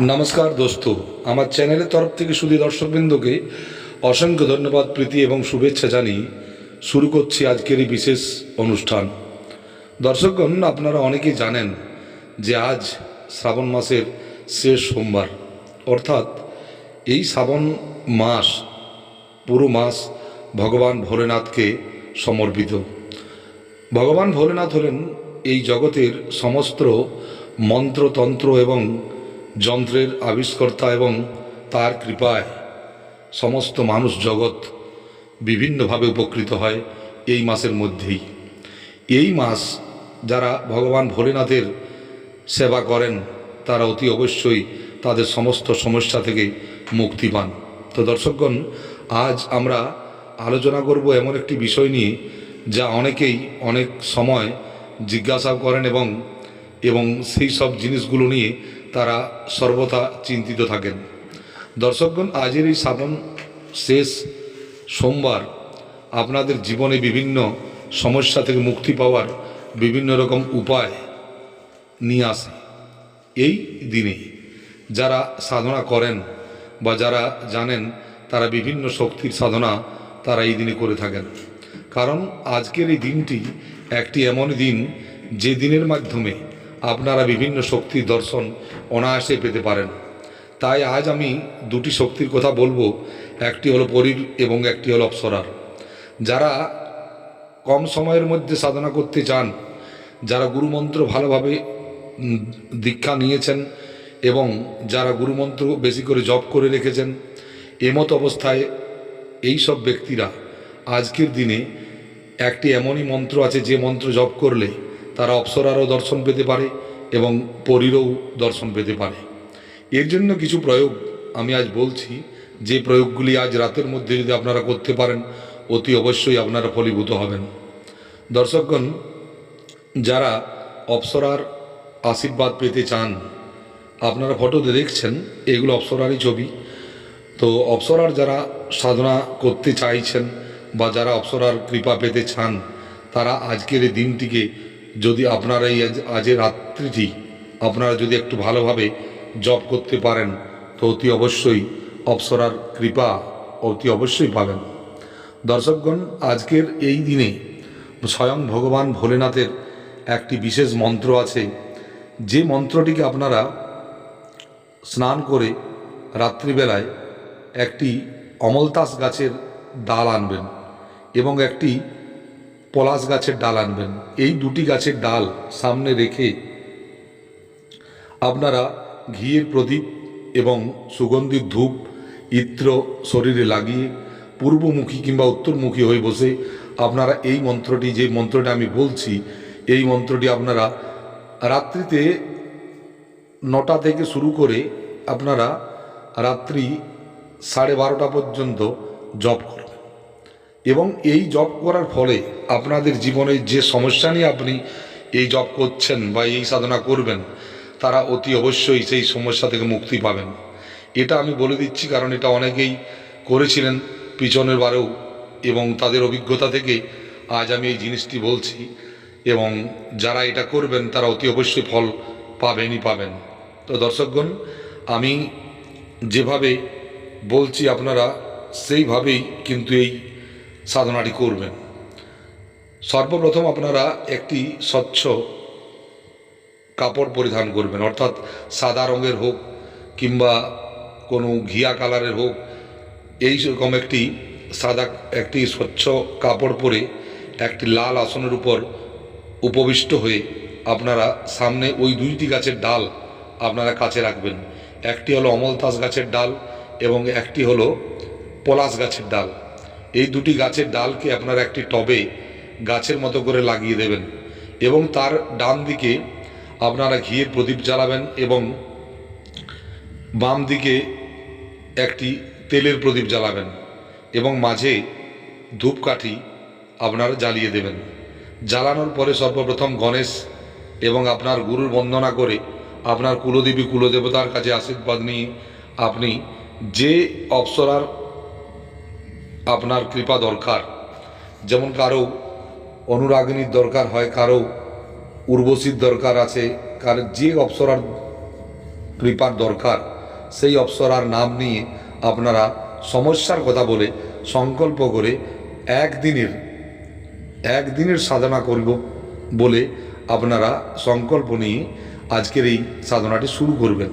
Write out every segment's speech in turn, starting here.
নমস্কার দোস্ত। আমার চ্যানেলের তরফ থেকে শুধু দর্শকবৃন্দকে অসংখ্য ধন্যবাদ, প্রীতি এবং শুভেচ্ছা জানিয়ে শুরু করছি আজকের এই বিশেষ অনুষ্ঠান। দর্শকগণ, আপনারা অনেকেই জানেন যে আজ শ্রাবণ মাসের শেষ সোমবার। অর্থাৎ এই শ্রাবণ মাস, পুরো মাস ভগবান ভোলেনাথকে সমর্পিত। ভগবান ভোলেনাথ হলেন এই জগতের সমস্ত মন্ত্রতন্ত্র এবং যন্ত্রের আবিষ্কর্তা এবং তার কৃপায় সমস্ত মানুষ জগৎ বিভিন্নভাবে উপকৃত হয় এই মাসের মধ্যেই। এই মাস যারা ভগবান ভোলেনাথের সেবা করেন, তারা অতি অবশ্যই তাদের সমস্ত সমস্যা থেকে মুক্তি পান। তো দর্শকগণ, আজ আমরা আলোচনা করব এমন একটি বিষয় নিয়ে, যা অনেকেই অনেক সময় জিজ্ঞাসা করেন এবং এবং সেই সব জিনিসগুলো নিয়ে তারা সর্বদা চিন্তিত থাকেন। দর্শকগণ, আজের এই শ্রাবণ শেষ সোমবার আপনাদের জীবনে বিভিন্ন সমস্যা থেকে মুক্তি পাওয়ার বিভিন্ন রকম উপায় নিয়ে আসে। এই দিনে যারা সাধনা করেন বা যারা জানেন, তারা বিভিন্ন শক্তির সাধনা তারা এই দিনে করে থাকেন। কারণ আজকের এই দিনটি একটি এমন দিন যে দিনের মাধ্যমে আপনারা বিভিন্ন শক্তির দর্শন অনায়াসে পেতে পারেন। তাই আজ আমি দুটি শক্তির কথা বলব, একটি হলো পরীর এবং একটি হলো অপ্সরার। যারা কম সময়ের মধ্যে সাধনা করতে চান, যারা গুরুমন্ত্র ভালোভাবে দীক্ষা নিয়েছেন এবং যারা গুরুমন্ত্র বেশি করে জপ করে রেখেছেন, এমত অবস্থায় এই সব ব্যক্তিরা আজকের দিনে একটি এমনই মন্ত্র আছে, যে মন্ত্র জপ করলে তারা অপ্সরারও দর্শন পেতে পারে এবং পরীরও দর্শন পেতে পারে। এর জন্য কিছু প্রয়োগ আমি আজ বলছি। যে প্রয়োগগুলি আজ রাতের মধ্যে যদি আপনারা করতে পারেন, অতি অবশ্যই আপনারা ফলীভূত হবেন। দর্শকগণ, যারা অপ্সরার আশীর্বাদ পেতে চান, আপনারা ফটোতে দেখছেন, এগুলো অপ্সরারই ছবি। তো অপ্সরার যারা সাধনা করতে চাইছেন বা যারা অপ্সরার কৃপা পেতে চান, তারা আজকের এই দিনটিকে যদি আপনারা এই আজ- রাত্রিটি আপনারা যদি একটু ভালোভাবে জপ করতে পারেন, তো অতি অবশ্যই অপ্সরার কৃপা অতি অবশ্যই পাবেন। দর্শকগণ, আজকের এই দিনে স্বয়ং ভগবান ভোলেনাথের একটি বিশেষ মন্ত্র আছে। যে মন্ত্রটিকে আপনারা স্নান করে রাত্রিবেলায় একটি অমলতাস গাছের ডাল আনবেন এবং একটি পলাশ গাছের ডাল আনবেন। এই দুটি গাছের ডাল সামনে রেখে আপনারা ঘিয়ের প্রদীপ এবং সুগন্ধির ধূপ ইত্র শরীরে লাগিয়ে পূর্বমুখী কিংবা উত্তরমুখী হয়ে বসে আপনারা এই মন্ত্রটি, যে মন্ত্রটা আমি বলছি, এই মন্ত্রটি আপনারা রাত্রিতে নটা থেকে শুরু করে আপনারা রাত্রি সাড়ে বারোটা পর্যন্ত জপ করবেন এবং এই জব করার ফলে আপনাদের জীবনে যে সমস্যা নিয়ে আপনি এই জব করছেন বা এই সাধনা করবেন, তারা অতি অবশ্যই সেই সমস্যা থেকে মুক্তি পাবেন। এটা আমি বলে দিচ্ছি কারণ এটা অনেকেই করেছিলেন পিছনের বারেও এবং তাদের অভিজ্ঞতা থেকে আজ আমি এই জিনিসটি বলছি এবং যারা এটা করবেন, তারা অতি অবশ্যই ফল পাবেনই পাবেন। তো দর্শকগণ, আমি যেভাবে বলছি আপনারা সেইভাবেই কিন্তু এই সাধনাটি করবেন। সর্বপ্রথম আপনারা একটি স্বচ্ছ কাপড় পরিধান করবেন, অর্থাৎ সাদা রঙের হোক কিংবা কোনো ঘিয়া কালারের হোক, এই রকম একটি সাদা, একটি স্বচ্ছ কাপড় পরে একটি লাল আসনের উপর উপবিষ্ট হয়ে আপনারা সামনে ওই দুইটি গাছের ডাল আপনারা কাছে রাখবেন। একটি হলো অমলতাস গাছের ডাল এবং একটি হলো পলাশ গাছের ডাল। এই দুটি গাছের ডালকে আপনারা একটি টবে গাছের মতো করে লাগিয়ে দেবেন এবং তার ডান দিকে আপনারা ঘিয়ের প্রদীপ জ্বালাবেন এবং বাম দিকে একটি তেলের প্রদীপ জ্বালাবেন এবং মাঝে ধূপকাঠি আপনারা জ্বালিয়ে দেবেন। জ্বালানোর পরে সর্বপ্রথম গণেশ এবং আপনার গুরুর বন্দনা করে আপনার কুলদেবী কুলদেবতার কাছে আশীর্বাদ নিয়ে আপনি যে অপ্সরার আপনার কৃপা দরকার। যেমন কারও অনুরাগিনীর দরকার হয়, কারও উর্বশীর দরকার আছে, কার যে অপ্সরার কৃপার দরকার, সেই অপ্সরার নাম নিয়ে আপনারা সমস্যার কথা বলে সংকল্প করে একদিনের একদিনের সাধনা করব বলে আপনারা সংকল্প নিয়ে আজকের এই সাধনাটি শুরু করবেন।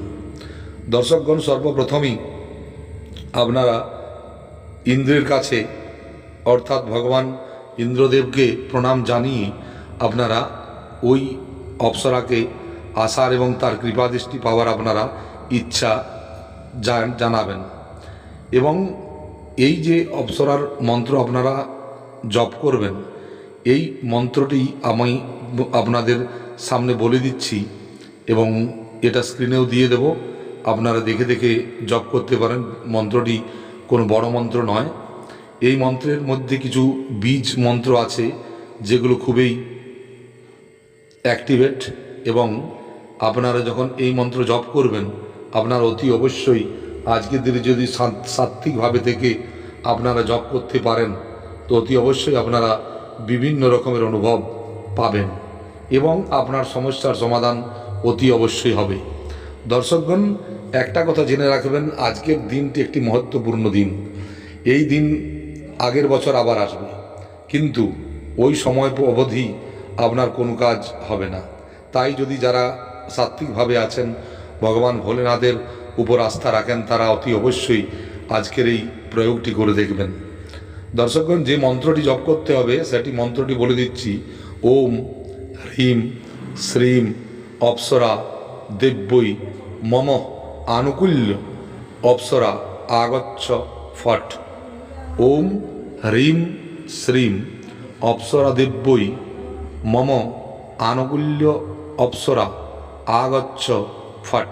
দর্শকগণ, সর্বপ্রথমেই আপনারা ইন্দ্রের কাছে, অর্থাৎ ভগবান ইন্দ্রদেবকে প্রণাম জানিয়ে আপনারা ওই অপ্সরাকে আসার এবং তার কৃপাদৃষ্টি পাওয়ার আপনারা ইচ্ছা জানাবেন। এবং এই যে অপ্সরার মন্ত্র আপনারা জপ করবেন, এই মন্ত্রটি আমি আপনাদের সামনে বলে দিচ্ছি এবং এটা স্ক্রিনেও দিয়ে দেব। আপনারা দেখে দেখে জপ করতে পারেন। মন্ত্রটি কোনো বড় মন্ত্র নয়। এই মন্ত্রের মধ্যে কিছু বীজ মন্ত্র আছে, যেগুলো খুবই অ্যাক্টিভেট এবং আপনারা যখন এই মন্ত্র জপ করবেন, আপনার অতি অবশ্যই আজকের দিনে যদি সাত- সাত্ত্বিকভাবে থেকে আপনারা জপ করতে পারেন, তো অতি অবশ্যই আপনারা বিভিন্ন রকমের অনুভব পাবেন এবং আপনার সমস্যার সমাধান অতি অবশ্যই হবে। দর্শকগণ, একটা কথা জেনে রাখবেন, আজকের দিনটি একটি মহত্বপূর্ণ দিন। এই দিন আগের বছর আবার আসবে। কিন্তু ওই সময় অবধি আপনার কোনো কাজ হবে না। তাই যদি যারা সাত্ত্বিকভাবে আছেন, ভগবান ভোলেনাথের উপর আস্থা রাখেন, তারা অতি অবশ্যই আজকের এই প্রয়োগটি করে দেখবেন। দর্শকগণ, যে মন্ত্রটি জপ করতে হবে, সেটি মন্ত্রটি বলে দিচ্ছি, ওম, হ্রিম, শ্রীম, অপ্সরা দেব্যই মম আনুকূল্য অপ্সরা আগচ্ছ ফট। ওম হ্রিম শ্রীম অপ্সরা দেব্যই মম আনুকূল্য অপ্সরা আগচ্ছ ফট।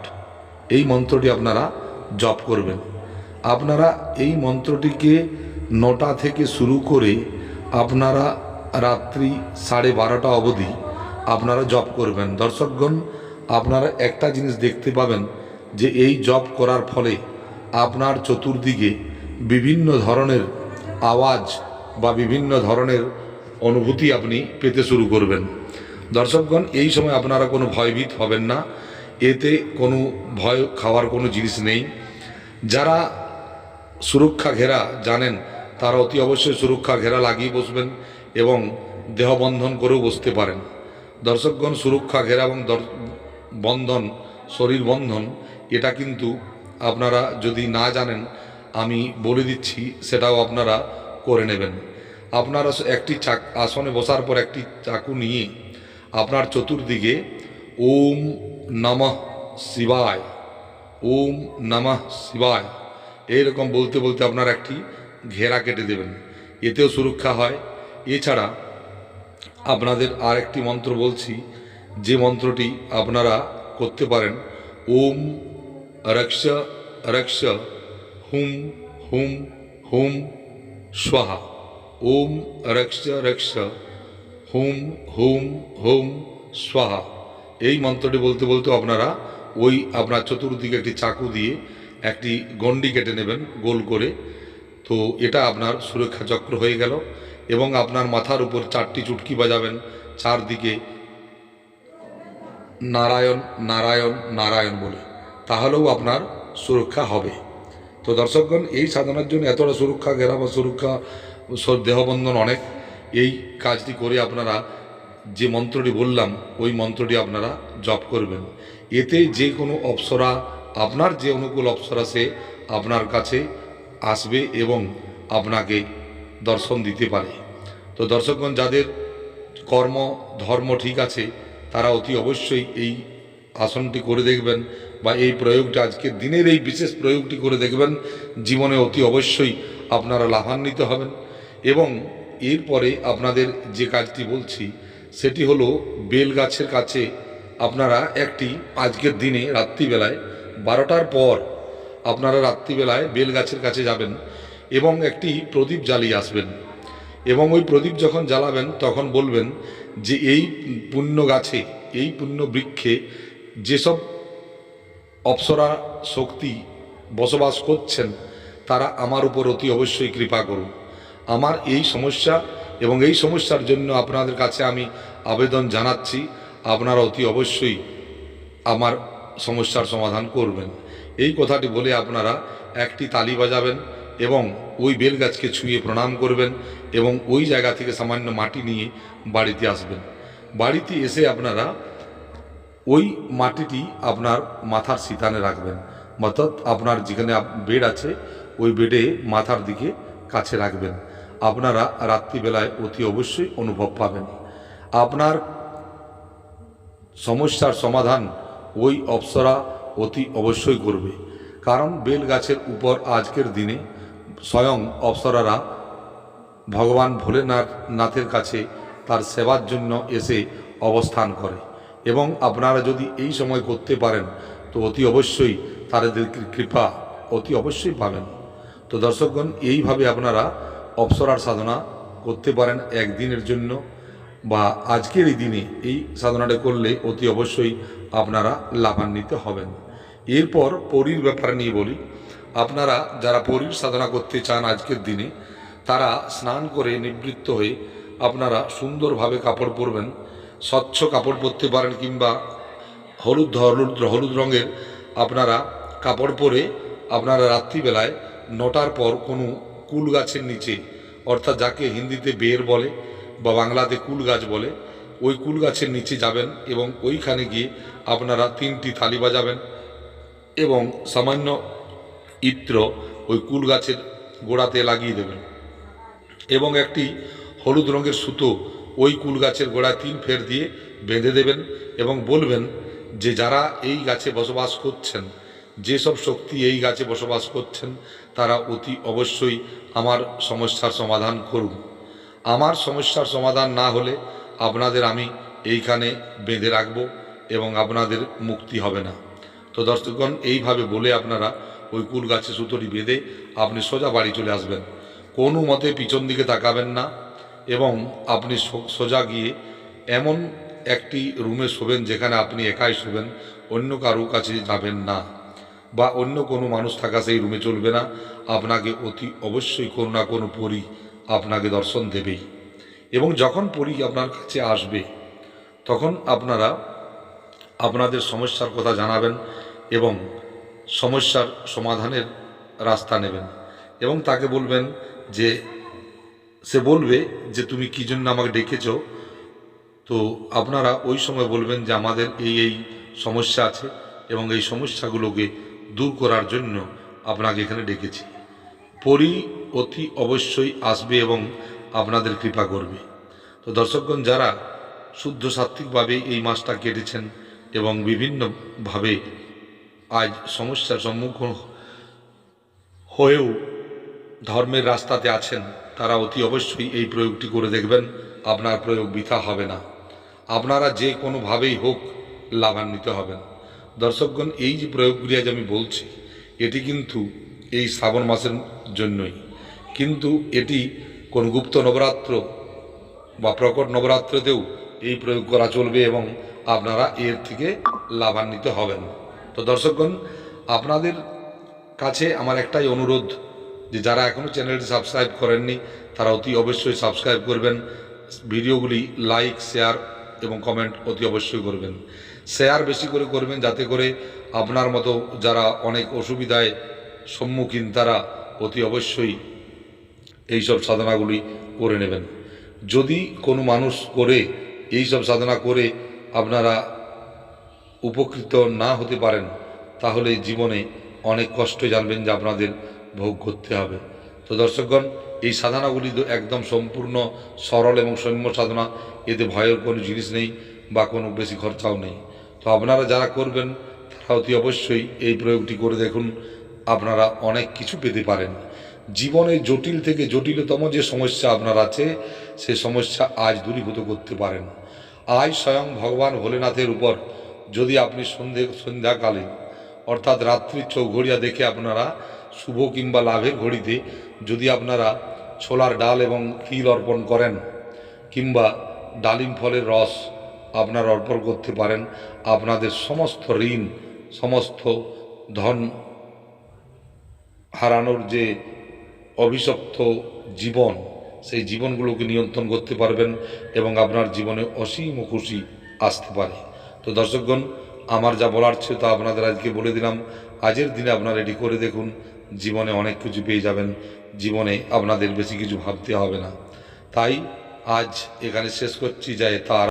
এই মন্ত্রটি আপনারা জপ করবেন। আপনারা এই মন্ত্রটিকে নটা থেকে শুরু করে আপনারা রাত্রি সাড়ে বারোটা অবধি আপনারা জপ করবেন। দর্শকগণ আপনারা একটা জিনিস দেখতে পাবেন যে এই জব করার ফলে আপনার চতুর্দিকে বিভিন্ন ধরনের আওয়াজ বা বিভিন্ন ধরনের অনুভূতি আপনি পেতে শুরু করবেন। দর্শকগণ, এই সময় আপনারা কোনো ভয়ভীত হবেন না। এতে কোনো ভয় খাওয়ার কোনো জিনিস নেই। যারা সুরক্ষা ঘেরা জানেন, তারা অতি অবশ্যই সুরক্ষা ঘেরা লাগিয়ে বসবেন এবং দেহবন্ধন করেও বসতে পারেন। দর্শকগণ, সুরক্ষা ঘেরা এবং বন্ধন, শরীর বন্ধন, এটা কিন্তু আপনারা যদি না জানেন, আমি বলে দিচ্ছি, সেটাও আপনারা করে নেবেন। আপনারা একটি চাক, আসনে বসার পর একটি চাকু নিয়ে আপনার চতুর্দিকে ওম নমঃ শিবায়, ওম নমঃ শিবায় এইরকম বলতে বলতে আপনার একটি ঘেরা কেটে দেবেন। এতেও সুরক্ষা হয়। এছাড়া আপনাদের আর একটি মন্ত্র বলছি যে মন্ত্রটি আপনারা করতে পারেন, ওম রক্ষ রক্ষ, হুম হুম হুম, স্বাহা। ওম রক্ষ রক্ষ, হুম হুম হুম, স্বাহা। এই মন্ত্রটি বলতে বলতে আপনারা ওই আপনার চতুর্দিকে একটি চাকু দিয়ে একটি গণ্ডি কেটে নেবেন, গোল করে। তো এটা আপনার সুরক্ষা চক্র হয়ে গেল এবং আপনার মাথার উপর চারটি চুটকি বাজাবেন, চারদিকে নারায়ণ নারায়ণ নারায়ণ বলে। তাহলেও আপনার সুরক্ষা হবে। তো দর্শকগণ, এই সাধনার জন্য এতটা সুরক্ষা ঘেরা বা সুরক্ষা দেহবন্ধন অনেক। এই কাজটি করে আপনারা যে মন্ত্রটি বললাম, ওই মন্ত্রটি আপনারা জপ করবেন। এতে যে কোনো অপ্সরা, আপনার যে অনুকূল অপ্সরা সে আপনার কাছে আসবে এবং আপনাকে দর্শন দিতে পারে। তো দর্শকগণ, যাদের কর্ম, ধর্ম ঠিক আছে তারা অতি অবশ্যই এই আসনটি করে দেখবেন বা এই প্রয়োগটা আজকের দিনের এই বিশেষ প্রয়োগটি করে দেখবেন, জীবনে অতি অবশ্যই আপনারা লাভান্বিত হবেন। এবং এরপরে আপনাদের যে কাজটি বলছি, সেটি হলো বেল গাছের কাছে আপনারা একটি আজকের দিনে রাত্রিবেলায় বারোটার পর আপনারা রাত্রিবেলায় বেল গাছের কাছে যাবেন এবং একটি প্রদীপ জ্বালিয়ে আসবেন। এবং ওই প্রদীপ যখন জ্বালাবেন, তখন বলবেন যে এই পুণ্য গাছে, এই পুণ্য বৃক্ষে যেসব অপ্সরা শক্তি বসবাস করছেন, তারা আমার উপর অতি অবশ্যই কৃপা করুন। আমার এই সমস্যা এবং এই সমস্যার জন্য আপনাদের কাছে আমি আবেদন জানাচ্ছি, আপনারা অতি অবশ্যই আমার সমস্যার সমাধান করবেন। এই কথাটি বলে আপনারা একটি তালি বাজাবেন এবং ওই বেল গাছকে ছুঁয়ে প্রণাম করবেন এবং ওই জায়গা থেকে সামান্য মাটি নিয়ে বাড়িতে আসবেন। বাড়িতে এসে আপনারা ওই মাটিটি আপনার মাথার সিতানে রাখবেন। অর্থাৎ আপনার যেখানে বেড আছে, ওই বেডে মাথার দিকে কাছে রাখবেন। আপনারা রাত্রিবেলায় অতি অবশ্যই অনুভব পাবেন। আপনার সমস্যার সমাধান ওই অপ্সরা অতি অবশ্যই করবে কারণ বেল গাছের উপর আজকের দিনে স্বয়ং অপ্সরারা ভগবান ভোলেনাথ নাথের কাছে তার সেবার জন্য এসে অবস্থান করে। এবং আপনারা যদি এই সময় করতে পারেন, তো অতি অবশ্যই তাদের কৃপা অতি অবশ্যই পাবেন। তো দর্শকগণ, এইভাবে আপনারা অপ্সরার সাধনা করতে পারেন একদিনের জন্য, বা আজকের এই দিনে এই সাধনাটা করলে অতি অবশ্যই আপনারা লাভান্বিত হবেন। এরপর পরীর ব্যাপারে নিয়ে বলি আপনারা যারা পরীর সাধনা করতে চান আজকের দিনে, তারা স্নান করে নিবৃত্ত হয়ে আপনারা সুন্দরভাবে কাপড় পরবেন, স্বচ্ছ কাপড় পরতে পারেন কিংবা হলুদ হলুদ হলুদ রঙের আপনারা কাপড় পরে আপনারা রাত্রিবেলায় নটার পর কোনো কুল গাছের নিচে, অর্থাৎ যাকে হিন্দিতে বের বলে বা বাংলাতে কুল গাছ বলে, ওই কুল গাছের নিচে যাবেন এবং ওইখানে গিয়ে আপনারা তিনটি থালি বাজাবেন এবং সামান্য ইত্র ওই কুল গাছের গোড়াতে লাগিয়ে দেবেন। এবং একটি হলুদ রঙের সুতো ওই কুল গাছের গোড়ায় তিন ফের দিয়ে বেঁধে দেবেন এবং বলবেন যে যারা এই গাছে বসবাস করছেন, যেসব শক্তি এই গাছে বসবাস করছেন, তারা অতি অবশ্যই আমার সমস্যার সমাধান করুন। আমার সমস্যার সমাধান না হলে আপনাদের আমি এইখানে বেঁধে রাখব এবং আপনাদের মুক্তি হবে না। তো দর্শকগণ, এইভাবে বলে আপনারা ওই কুল গাছে সুতোটি বেঁধে আপনি সোজা বাড়ি চলে আসবেন। কোনো মতে পিছন দিকে তাকাবেন না এবং আপনি সোজা গিয়ে এমন একটি রুমে শোবেন যেখানে আপনি একাই শোবেন, অন্য কারও কাছে যাবেন না বা অন্য কোনো মানুষ থাকা সেই রুমে চলবে না। আপনাকে অতি অবশ্যই কোনো না কোনো পরী আপনাকে দর্শন দেবেই। এবং যখন পরী আপনার কাছে আসবে, তখন আপনারা আপনাদের সমস্যার কথা জানাবেন এবং সমস্যার সমাধানের রাস্তা নেবেন। এবং তাকে বলবেন যে, সে বলবে যে, তুমি কী জন্য আমাকে ডেকেছ? তো আপনারা ওই সময় বলবেন যে, আমাদের এই এই সমস্যা আছে এবং এই সমস্যাগুলোকে দূর করার জন্য আপনাকে এখানে ডেকেছি। পরি অতি অবশ্যই আসবে এবং আপনাদের কৃপা করবে। তো দর্শকগণ, যারা শুদ্ধ সাত্ত্বিকভাবে এই মাসটা কেটেছেন এবং বিভিন্নভাবে আজ সমস্যার সম্মুখীন হয়েও ধর্মের রাস্তাতে আছেন, তারা অতি অবশ্যই এই প্রয়োগটি করে দেখবেন, আপনার প্রয়োগ বৃথা হবে না। আপনারা যে কোনোভাবেই হোক লাভান্বিত হবেন। দর্শকগণ, এই যে প্রয়োগগুলি আজ আমি বলছি, এটি কিন্তু এই শ্রাবণ মাসের জন্যই। কিন্তু এটি কোন গুপ্ত নবরাত্র বা প্রকট নবরাত্রিতেও এই প্রয়োগ করা চলবে এবং আপনারা এর থেকে লাভান্বিত হবেন। তো দর্শকগণ, আপনাদের কাছে আমার একটাই অনুরোধ যে যারা এখনও চ্যানেলটি সাবস্ক্রাইব করেননি, তারা অতি অবশ্যই সাবস্ক্রাইব করবেন, ভিডিওগুলি লাইক, শেয়ার এবং কমেন্ট অতি অবশ্যই করবেন। শেয়ার বেশি করে করবেন যাতে করে আপনার মতো যারা অনেক অসুবিধায় সম্মুখীন, তারা অতি অবশ্যই এইসব সাধনাগুলি করে নেবেন। যদি কোনো মানুষ করে এই সব সাধনা করে আপনারা উপকৃত না হতে পারেন তাহলে জীবনে অনেক কষ্ট জানবেন যে আপনাদের ভোগ করতে হবে। তো দর্শকগণ, এই সাধনাগুলি একদম সম্পূর্ণ সরল এবং সৌম্য সাধনা, এতে ভয়ের কোনো জিনিস নেই বা কোনো বেশি খরচাও নেই। তো আপনারা যারা করবেন, তারা অতি অবশ্যই এই প্রয়োগটি করে দেখুন, আপনারা অনেক কিছু পেতে পারেন। জীবনে জটিল থেকে জটিলতম যে সমস্যা আপনার আছে, সে সমস্যা আজ দূরীভূত করতে পারেন। আজ স্বয়ং ভগবান ভোলেনাথের উপর যদি আপনি সন্ধে সন্ধ্যাকালে অর্থাৎ রাত্রির চৌঘড়িয়া দেখে আপনারা শুভ কিংবা লাভের ঘড়িতে যদি আপনারা ছোলার ডাল এবং তিল অর্পণ করেন কিংবা ডালিম ফলের রস আপনারা অর্পণ করতে পারেন, আপনাদের সমস্ত ঋণ, সমস্ত ধন হারানোর যে অভিশপ্ত জীবন, সেই জীবনগুলোকে নিয়ন্ত্রণ করতে পারবেন এবং আপনার জীবনে অসীম খুশি আসতে পারে। তো দর্শকগণ, আমার যা বলার ছিল তা আপনাদের আজকে বলে দিলাম। আজের দিনে আপনারা এটি করে দেখুন, জীবনে অনেক কিছু পেয়ে যাবেন, জীবনে আপনাদের বেশি কিছু ভাবতে হবে না। তাই আজ এখানে শেষ করছি যায় তার।